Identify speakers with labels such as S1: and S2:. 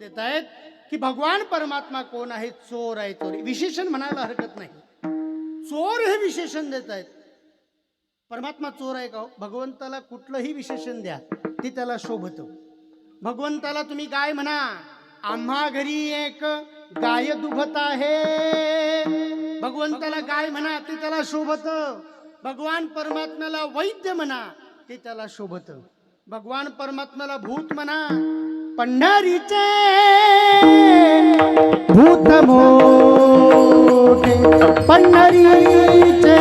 S1: देत आहेत की भगवान परमात्मा कोण आहे? चोर आहे. चोरी. विशेषण म्हणायला हरकत नाही. चोर हे विशेषण देत आहेत. परमात्मा चोर आहे का हो? भगवंताला कुठलंही विशेषण द्या ते त्याला शोभतं. भगवंताला तुम्ही गाय म्हणा आम्हा घरी एक गाय दुभत आहे. भगवंताला गाय म्हणा ते त्याला शोभत. भगवान परमात्म्याला वैद्य म्हणा ते त्याला शोभत. भगवान परमात्म्याला भूत म्हणा பண்ணாரிச்சே பூத்தமோ பண்ணாரிச்சே